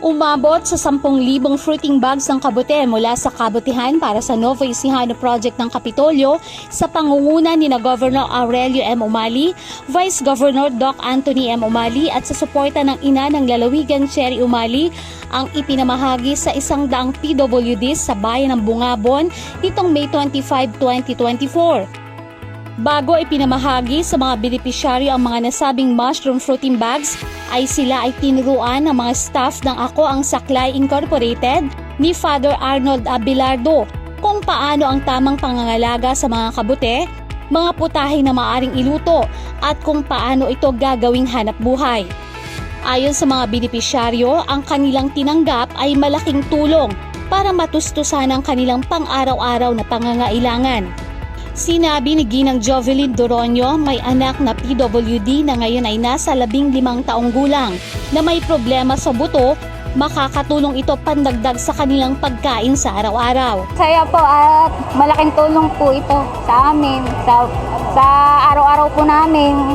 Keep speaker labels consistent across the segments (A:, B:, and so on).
A: Umabot sa 10,000 fruiting bags ng kabute mula sa kabutihan para sa Novo Ecijano Project ng Kapitolyo sa pangunguna ni na Governor Aurelio M. Umali, Vice Governor Doc Anthony M. Umali at sa suporta ng ina ng lalawigan Cherry Umali ang ipinamahagi sa isang daang PWD sa bayan ng Bungabon nitong May 25, 2024. Bago ipinamahagi sa mga benepisyaryo ang mga nasabing mushroom fruiting bags, ay sila ay tinuruan ng mga staff ng Ako Ang Saklay Incorporated ni Father Arnold Abelardo kung paano ang tamang pangangalaga sa mga kabute, mga putahe na maaring iluto at kung paano ito gagawing hanap buhay. Ayon sa mga benepisyaryo, ang kanilang tinanggap ay malaking tulong para matustusan ang kanilang pang-araw-araw na pangangailangan. Sinabi ni Ginang Jovelyn Doronio, may anak na PWD na ngayon ay nasa labing limang taong gulang na may problema sa buto, makakatulong ito pandagdag sa kanilang pagkain sa araw-araw.
B: Saya po at malaking tulong po ito sa amin, sa, sa araw-araw po namin.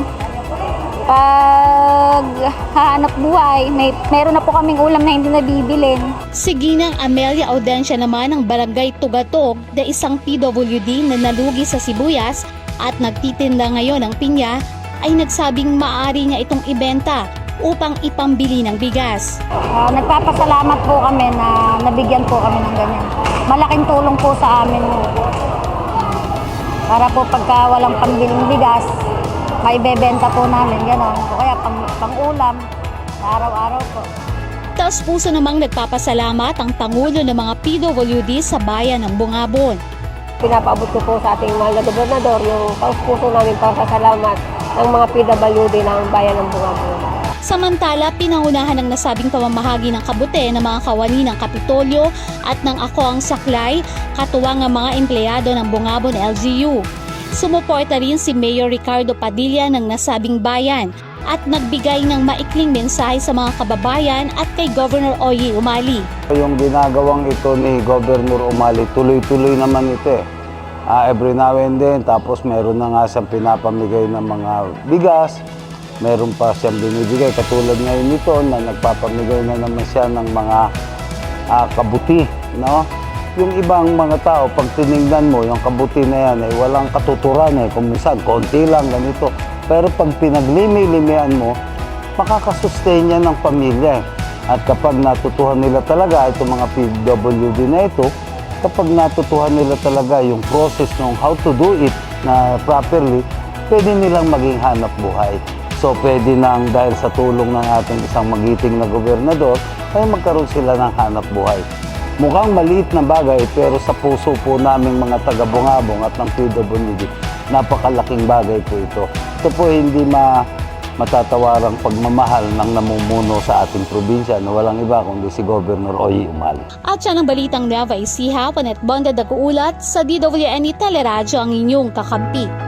B: Pag hanap buhay, may, meron na po kaming ulam na hindi nabibilin.
A: Si Ginang Amelia Audencia naman ng Barangay Tugatog na isang PWD na nalugi sa sibuyas at nagtitinda ngayon ng pinya ay nagsabing maaari niya itong ibenta upang ipambili ng bigas.
B: Ah, nagpapasalamat po kami na nabigyan po kami ng ganyan. Malaking tulong po sa amin. Para po pagka walang pambiling bigas, maibebenta po namin, gano'n. O kaya pang, pang-ulam, sa araw-araw po.
A: Taos puso namang nagpapasalamat ang Pangulo ng mga PWD sa bayan ng Bungabon.
C: Pinapaabot ko po sa ating mahal na gobernador yung taos puso namin pasasalamat ng mga PWD ng bayan ng Bungabon.
A: Samantala, pinangunahan ng nasabing pamamahagi ng kabute ng mga kawani ng Kapitolyo at ng Ako ang Saklay, katuwang ang mga empleyado ng Bungabon LGU. Sumuporta rin si Mayor Ricardo Padilla ng nasabing bayan at nagbigay ng maikling mensahe sa mga kababayan at kay Governor Oye Umali.
D: Yung ginagawang ito ni Governor Umali, tuloy-tuloy naman ito eh. Ah, every now and then, tapos meron na nga siyang pinapamigay ng mga bigas, meron pa siyang binibigay. Katulad ngayon nito na nagpapamigay na naman siya ng mga ah, kabuti, no? Yung ibang mga tao, pag tinignan mo, yung kabuti na yan, ay walang katuturan eh. Kung minsan, konti lang, ganito. Pero pag pinaglimi-limian mo, makakasustain yan ng pamilya eh. At kapag natutuhan nila talaga itong mga PWD na ito, kapag natutuhan nila talaga yung process ng how to do it na properly, pwede nilang maging hanap buhay. So pwede nang dahil sa tulong ng ating isang magiting na gobernador, ay magkaroon sila ng hanap buhay. Mukhang maliit na bagay pero sa puso po naming mga taga-bungabong at ng PWD, napakalaking bagay po ito. Ito po hindi ma matatawarang pagmamahal ng namumuno sa ating probinsya na walang iba kundi si Governor Oye Umali.
A: At siya ng balitang Nueva Ecija, Panet Bonda Daguulat sa DWNE Teleradyo ang inyong kakampi.